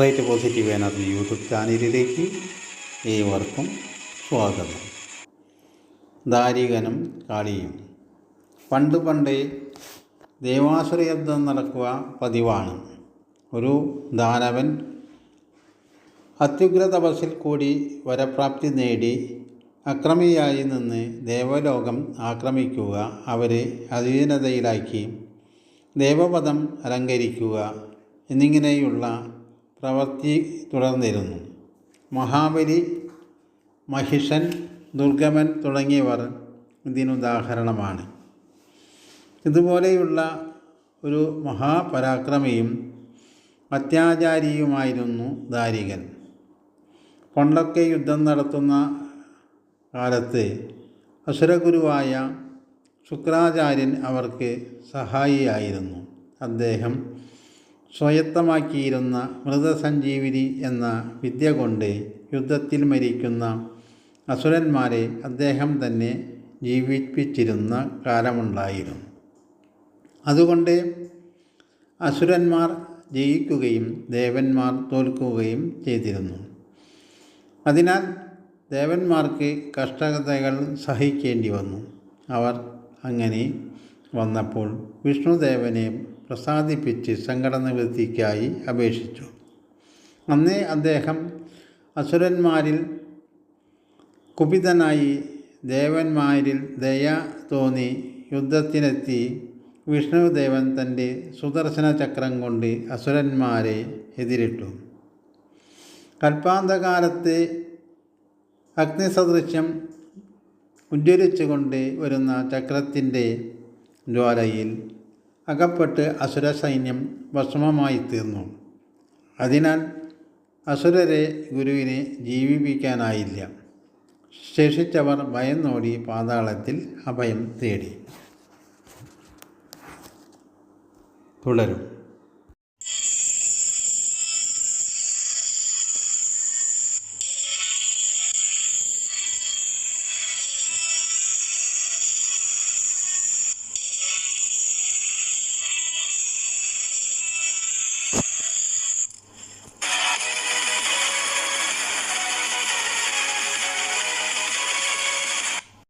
Right positive energy YouTube ചാനലിലേക്ക് ഏവർക്കും സ്വാഗതം. ദാരികനും കാളിയും. പണ്ട് പണ്ടേ ദേവാസുര യുദ്ധം നടക്കുക പതിവാണ്. ഒരു ദാനവൻ അത്യുഗ്ര തപസ്സിൽ കൂടി വരപ്രാപ്തി നേടി അക്രമിയായി നിന്ന് ദേവലോകം ആക്രമിക്കുക അവരെ അധീനതയിലാക്കി ദേവപദം അലങ്കരിക്കുക എന്നിങ്ങനെയുള്ള പ്രവൃത്തി തുടർന്നിരുന്നു. മഹാബലി മഹിഷൻ ദുർഗമൻ തുടങ്ങിയവർ ഇതിനുദാഹരണമാണ്. ഇതുപോലെയുള്ള ഒരു മഹാപരാക്രമിയും അത്യാചാരിയുമായിരുന്നു ദാരികൻ. പണ്ടൊക്കെ യുദ്ധം നടത്തുന്ന കാലത്ത് അസുരഗുരുവായ ശുക്രാചാര്യൻ അവർക്ക് സഹായിയായിരുന്നു. അദ്ദേഹം സ്വായത്തമാക്കിയിരുന്ന മൃതസഞ്ജീവിനി എന്ന വിദ്യ കൊണ്ട് യുദ്ധത്തിൽ മരിക്കുന്ന അസുരന്മാരെ അദ്ദേഹം തന്നെ ജീവിപ്പിച്ചിരുന്ന കാലമുണ്ടായിരുന്നു. അതുകൊണ്ട് അസുരന്മാർ ജയിക്കുകയും ദേവന്മാർ തോൽക്കുകയും ചെയ്തിരുന്നു. അതിനാൽ ദേവന്മാർക്ക് കഷ്ടതകൾ സഹിക്കേണ്ടി വന്നു. അവർ അങ്ങനെ വന്നപ്പോൾ വിഷ്ണുദേവനെ പ്രസാദിപ്പിച്ച് സങ്കട നിവൃത്തിക്കായി അപേക്ഷിച്ചു. അന്നേ അദ്ദേഹം അസുരന്മാരിൽ കുപിതനായി ദേവന്മാരിൽ ദയ തോന്നി യുദ്ധത്തിനെത്തി വിഷ്ണുദേവൻ തന്റെ സുദർശന ചക്രം കൊണ്ട് അസുരന്മാരെ എതിരിട്ടു. കൽപ്പാന്തകാലത്തെ അഗ്നിസദൃശ്യം ഉജ്ജ്വലിച്ചുകൊണ്ട് വരുന്ന ചക്രത്തിന്റെ ജ്വാലയിൽ അകപ്പെട്ട് അസുര സൈന്യം ഭസ്മമായി തീർന്നു അതിനാൽ അസുരരെ ഗുരുവിനെ ജീവിപ്പിക്കാനായില്ല. ശേഷിച്ചവർ ഭയന്നോടി പാതാളത്തിൽ അഭയം തേടി. തുടരും.